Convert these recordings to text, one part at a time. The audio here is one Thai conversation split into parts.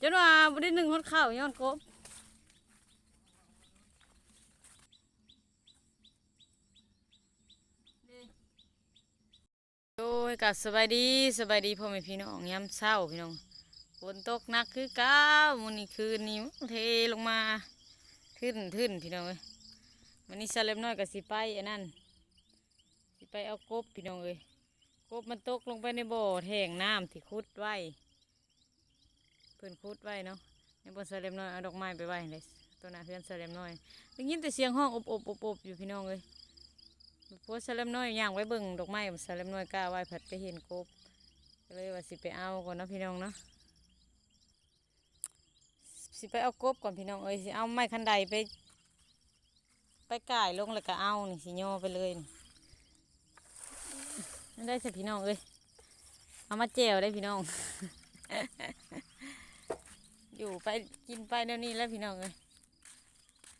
จนว่าบ่ได้นึ่งฮอดข้าย้อนกบโอ้ยกับสบายดีสบายดีพ่อแม่พี่น้องยามเช้าพี่น้องฝนตกหนักคือเก้ามื้อนี้คืนนี้เทลงมาทึ้นทึ้นพี่น้องเอ้ยวันนี้ซาเล็มน้อยกับสิไปอันนั้นสิไปเอากบพี่น้องเอ้ยกบมันตกลงไปในบ่อแทงน้ำที่ขุดไว้ เพื่อนคุดไว้เนาะในบนเสลมน้อยเอาดอกไม้ไปไว้เลยตัวหน้าเพื่อนเสลมน้อยได้ยินแต่เสียงห้องอบอบอบอบอยู่พี่น้องเลยพวกเสลมน้อยย่างไว้เบิ่งดอกไม้เสลมน้อยกล้าไว้ผัดไปเห็นกบเลยว่าสิไปเอาก่อนนะพี่น้องเนาะสิไปเอากบก่อนพี่น้องเอ้ยสิเอาไม้คันใดไป ไปก่ายลงแล้วก็เอานี่สิย่อไปเลยนี่ได้สิพี่น้องเอ้ยเอามาแจวได้พี่น้อง อยู่ไปกินไปเดี๋ยวนี้แล้วพี่น้องเอ้ย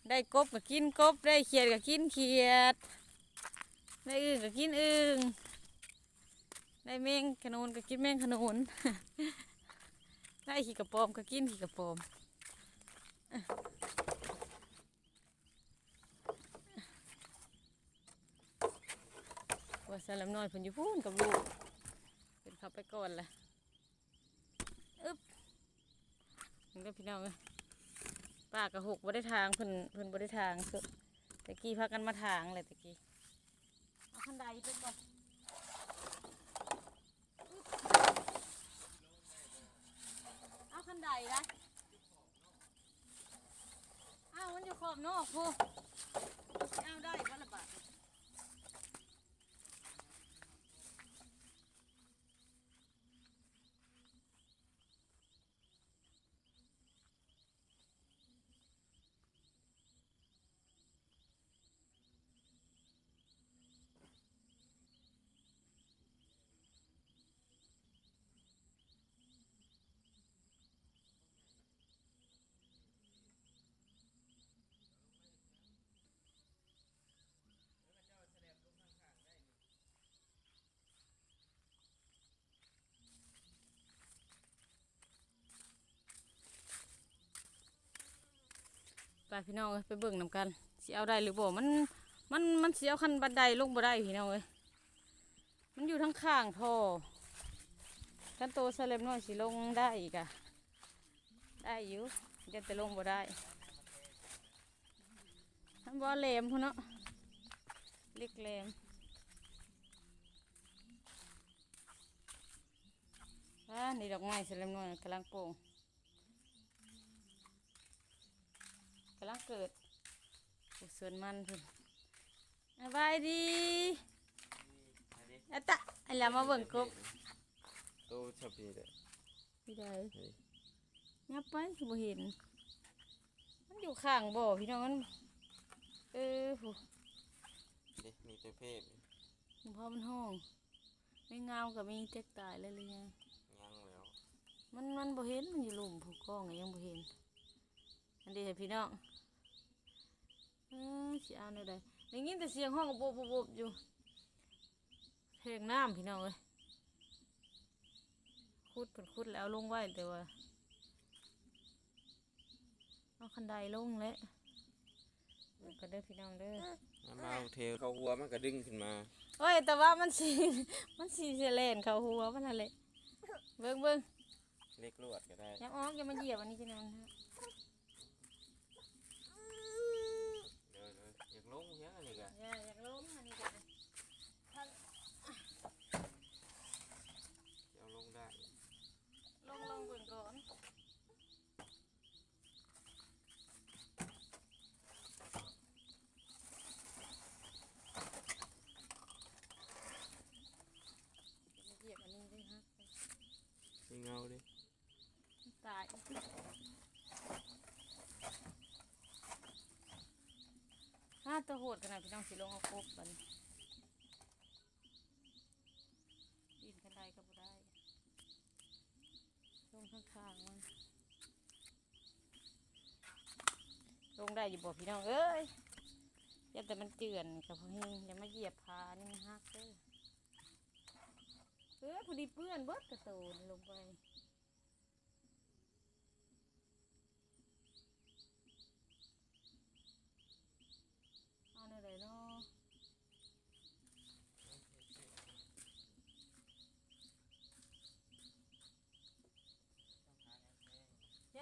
ได้กบก็กินกบได้เขียดก็กินเขียด ได้อึ่งก็กินอึ่งได้แมงขนุนก็กินแมงขนุนได้ขี้กระปอมก็กินขี้กระปอมว่าสลัมน้อยเพิ่นอยู่พูนกับลูกเพิ่นขับไปก่อนละอึ๊บ มันก็พี่น้องเอ้ยป้ากระหกบ่ได้ทางเพิ่นเพิ่นบ่ได้ทางคือตะกี้พากันมาทางเลยตะกี้เอาขันไดไปก่อนเอาขันไดนะเอามันอยู่ขอบนอกพูเอาได้ ไปพี่น้องเอ้ยไปเบิ่งนำกันสิเอาได้หรือบ่มันมันมันสิเอาคันบันไดลงบ่ได้พี่น้องเอ้ยมันอยู่ทั้งข้างท่อกันโตสเลมน้อยสิลงได้อีกอะได้อยู่จะแต่ลงบ่ได้มันบ่แหลมพุ่นเนาะเล็กแหลมอ่านี่ดอกไม้สเลมน้อยกำลังโป่ง กำ ลังเกิดปลูกสวนมันพุ่นสบายดีอะตะอันละมาเบิ่งกบโตชอบพี่เด้อพี่ได้เฮ้ยยับไปคือบ่เห็น มันอยู่ข้างบ่อพี่น้องมันเออผู้เด็กมีแต่เพศพอมันห้อง ไม่เงากับมีเจ๊กตายเลยเลยไงยังแล้วมันมันบ่เห็นมันอยู่หลุมผูกกล้องอะยังบ่เห็นอันนี้ให้พี่น้อง เออสิเอาหน่อยได้ได้ยินแต่เสียงห้องบบบบบบอยู่ เพลงน้ำพี่น้องเอ้ยคุดเพิ่นคุดแล้วเอาลงไว้แต่ว่าเอาคันไดลงแล้วเบิ่งกันเด้อพี่น้องเด้อมามาเอาเทลเข้าหัวมันก็ดึงขึ้นมาเฮ้ยแต่ว่ามันสีมันสีเสลนเขาหัวมันอะไรเบิ่งเบิ่งเล็กลวดก็ได้อยังออกอย่ามาเหยียบอันนี้จังนั้นฮะ เดี๋ยวเดี๋ยวอยากลงเพียงอันนี้ก็ อย่าอยากล้มอันนี้ก็ได้ เอาลงได้ ลงลงเบิ่งก่อนอย่ามาเหยียบอันนี้ด้วยฮะ มีเงาดิ ตาย ตัวโหดขนาดพี่น้องสิลงเอาครบมันดินกันได้ก็บ่ได้ ลงข้างๆมันลงได้อยู่บ่พี่น้องเอ้ยอย่าแต่มันเจือนกับพวกนี้อย่ามาเหยียบพานี่มันหักเด้อเออพอดีเปื้อนเบิดกระโตนลงไป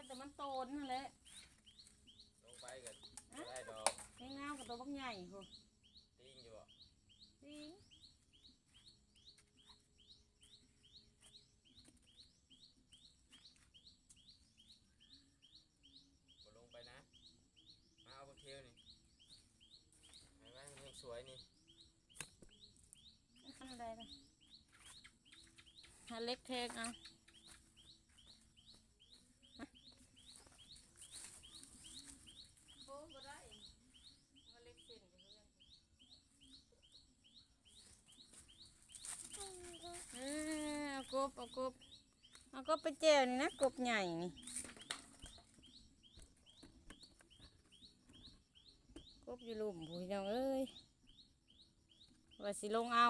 แต่มั นโตนนั่นแหละลงไปกันบ่ได้ดอกแห้งงามกับตัวบักใหญ่โหติ้งอยู่บ่จริงบ่ลงไปนะ มาเอาบักเทวนี่ไปไว้มันยังสวยนี่อันใดล่ะหาเล็กแทงเอาโอ้บ่ได้มาเล็กเส้นอยู่เพื่อนเออเอา กบเอากบเอากบไปแจวนี่นะกบใหญ่นี่กบอยู่ลุมผู้พี่น้องเอ้ยว่าสิลงเอา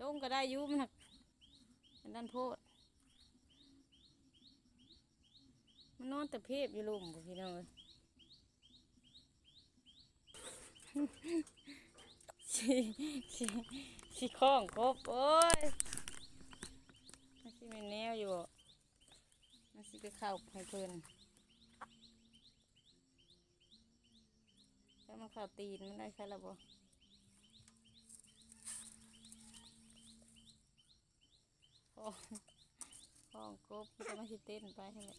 ลงก็ได้ยุ่มนหักอันนั้นโพดมันนอนแต่เพียบอยู่ลุมบ่พี่น้องเอ้ยสิสิ สิคล้องกบโอ้ยมันสิเป็นแนวอยู่บ่มันสิไปเข้าให้เพิ่นแล้วมันเข้าตีนมันได้แค่ละบ่ห้องห้องกบมันก็มาสิเต้นไปให้แหละ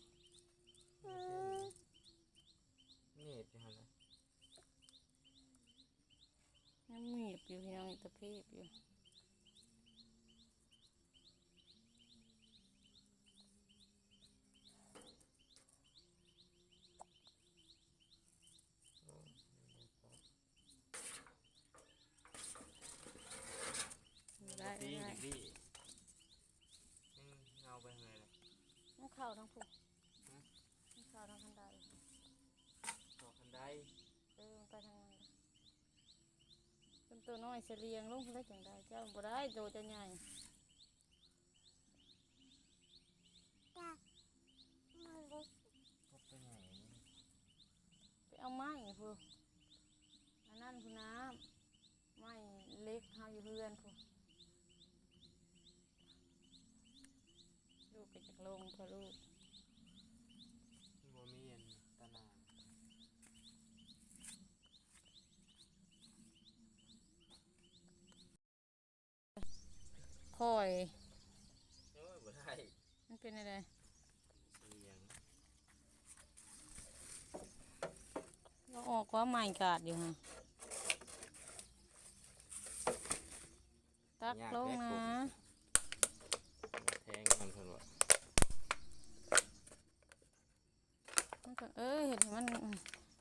นี่เห็ดอยู่หั่นน่ะยังเงียบอยู่พี่น้องตะเพบอยู่ โอ้ ไม่ได้ ตี ไม่ ง ได้ อีกดิอืมเงาไปทางไหนล่ะ ต้อง เข้าทั้งผูกฮะต้องเข้าทั้งคันไดต่อคันไดเออมันไปทางนั้นเป็นตัวน้อยเสลียงลงได้จังได้เจ้าบ่ได้โตจะใหญ่พบไปไหนไปเอาไม้พูอันนั้นพูน้ำไม้เล็กเฮาอยู่เพื่อนพู ลูกก็จะลงพอลูกบ่มีอันตะนางคอย โอ้ยบ่ได้มันเป็นอะไรเสียงเราออกว่าใหม่กาดอยู่ฮะตักลงนะ แทงมันเพิ่นว่า มัน ก็เอ้ยเห็นให้มัน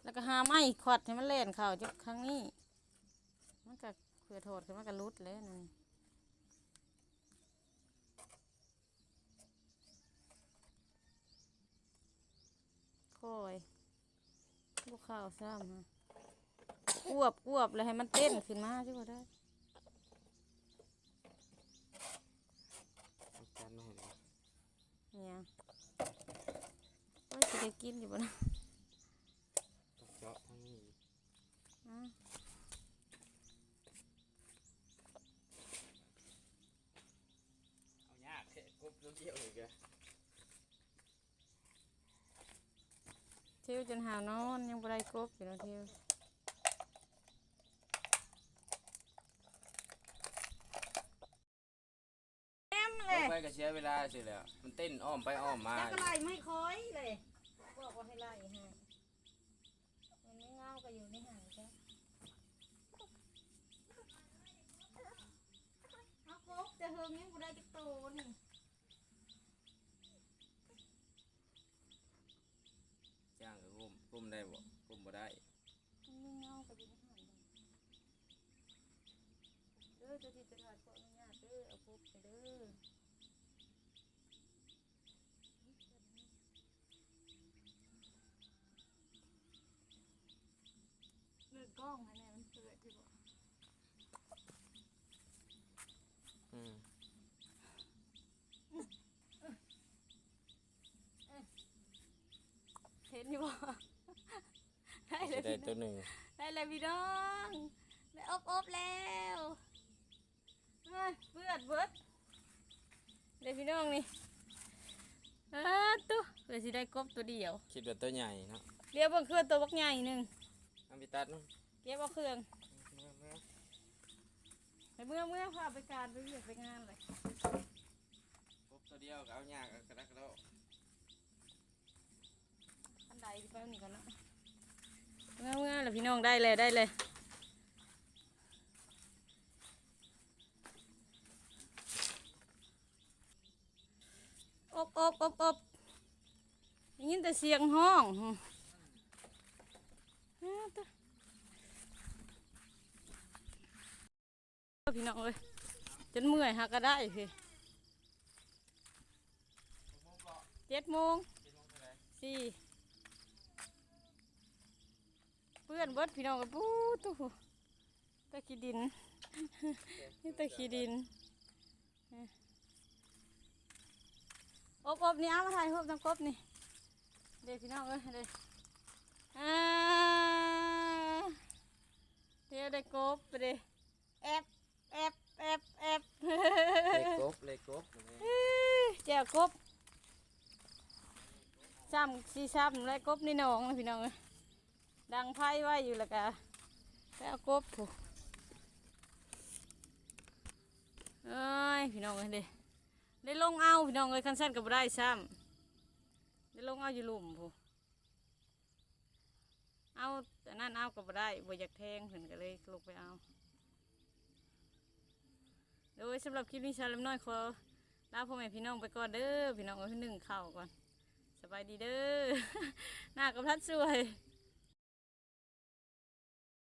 แล้วก็หาไม้ขวัดให้มันเล่นเข่าจุกครั้งนี้ มันก็เผื่อโทษคือมันก็รุดเลยนั่คอยลูกข้าวซ้ำฮะกวบกวบเลยให้มันเต้นขึ้นมาจุกได้ เอาจันมาให้หน่อย เนี่ยว่า จะได้กินอยู่บ่นะต้องเจาะทางนี้อะเอายากแค่กบตัวเดียวอีกอะเที่ยวจนหาวนอนยังบ่ได้กบอยู่เนาะเที่ยวลงไปก็เสียเวลาสิแหล้วมันเต้นอ้อมไปอ้อมมาแล้วก็ไล่ไม่ค่อยเลย บอกว่าให้ไล่ฮะมันไม่เงาก็อยู่ในห่างจ้ะเอากบแต่เฮิงยังบ่ได้จักโตนี่จ้างก็ก้มก้มได้บ่ก้มบ่ได้มันไม่เงาก็อยู่ในห่างจ้ะเด้อเจะที่จะถาดขออนุญาตเด้อเอาโคกไปเด้อ อกกล้องให้มันเกิดอยู่บ่อืมเห็นอยู่บ่ได้เลสิยได้พี่ตัน้วงหนึ่งได้เลยพี่น้องได้อบอบแล้วเฮ้ยเบิดเบิดเดี๋ยพี่น้องนี่เออตุ๊เพื่อสิได้กบตัวเดียว คิดว่าตัวใหญ่เนาะเดี๋ยวเบิ่งเครือตัวบักใหญ่หนึ่งเอาไปตัดเนาะ เก็บเอาเครื่องเมื่อเมื่อไปเมื่อเมื่อพาไปการไปเวียกไปงานเลยครบตัวเดียวก็เอายากเอากระดักกระโดดอันใดไปเอานี่ก่อนเนาะเมื่อเมื่อแล้วพี่น้องได้เลยได้เลยอบอบอบอบได้ยินแต่เสียงห้องอ้าวตะ พี่น้องเอ้ยจนเมื่อยหาก็ได้พี่เจ็ดโมงสี่เพื่อนเบิดพี่น้องกับปู้ตู้ตะขี้ดินนี่ตะขี้ดินอบอบนี่เอามาถ่ายรูปน้ำกบนี่เด็กพี่น้องเอ้ยเด็กอ่าเดี๋ยวได้กบไปเด้แอบแอบแอบแอบ เลยกบเลยกบ แจ้วกบซ้ำสีซ้ำและกบในหนองพี่น้องเอ้ยดังไพ่ไว้อยู่แล้วก็ไปเอากบผูเอ้ยพี่น้องเอ้ยเด้ได้ลงเอาพี่น้องเอ้ยคันสั้นกับได้ซ้ำได้ลงเอาอยู่หลุมผูเอาแต่นั่นเอากับได้บ่อยากแทงเพิ่นก็เลยลงไปเอาโดยสำหรับคลิปนี้ชาเล็มน้อยขอ ลาพ่อแม่พี่น้องไปก่อนเด้อพี่น้องเอาหนึ่งเข่าก่อนสบายดีเด้อ หน้ากับทัดสวย